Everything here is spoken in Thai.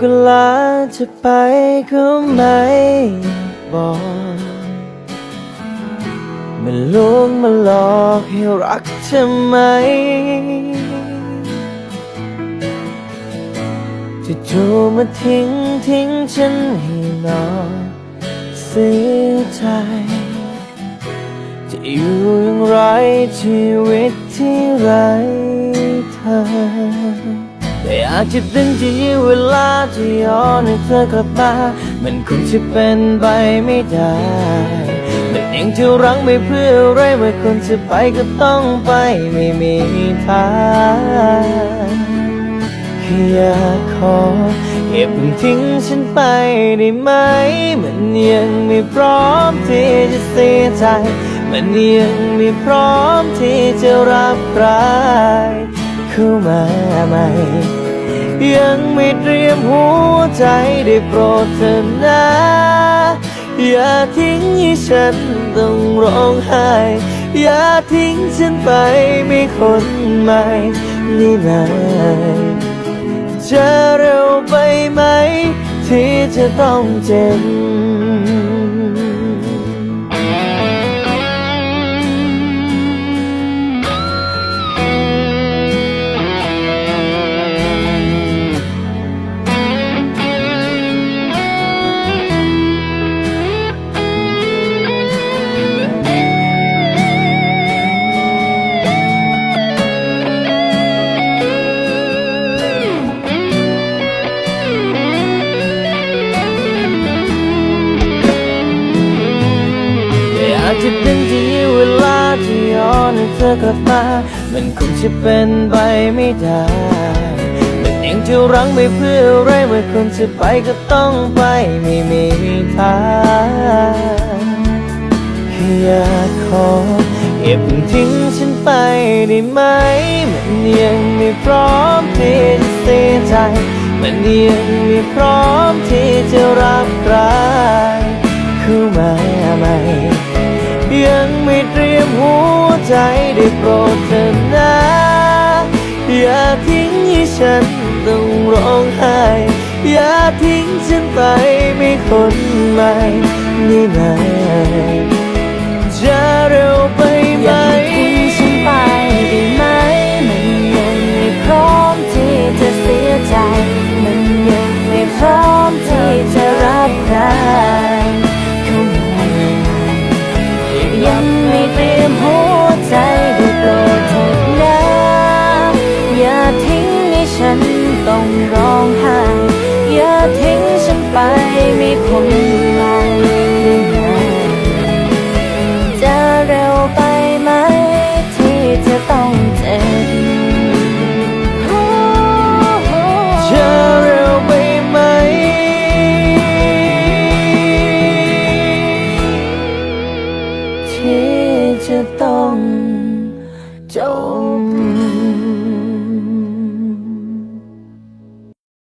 ก็ลาจะไปก็ไม่บอกมันลวงมาหลอกให้รักเธอไหมจะจูมาทิ้งทิ้งฉันให้นอนเสียใจ จะอยู่อย่างไรชีวิตที่ไรเธอ แต่อาจจะดึงที่เวลาที่ย้อนให้เธอกลับมา มันคงจะเป็นไปไม่ได้มันยังจะรังไม่เพื่ออะไรเมื่อคนจะไปก็ต้องไปไม่มีทางแค่อยากขอเก็บทิ้งฉันไปได้ไหม มันยังไม่พร้อมที่จะเสียใจ มันยังไม่พร้อมที่จะรับใครเข้ามาใหม่ ยังไม่เตรียมหัวใจได้โปรดเถอะนะ อย่าทิ้งให้ฉันต้องร้องไห้ อย่าทิ้งฉันไปไม่คนใหม่นี่นายจะเร็วไปไหม ที่จะต้องเจ็บ อกลับมา มันคงจะเป็นไปไม่ได้มันยังจะรังไม่เพื่ออะไรเมื่อคนจะไปก็ต้องไปไม่มีทางค่อยากขอเก็บทิ้งฉันไปได้ไหม มันยังไม่พร้อมที่จะเสียใจ มันยังไม่พร้อมที่จะรับใคร ใจได้โปรดเถอะนะ อย่าทิ้งให้ฉันต้องร้องไห้ อย่าทิ้งฉันไปไม่คนใหม่นี่นายจะเร็วไปไหม ไปไม่คน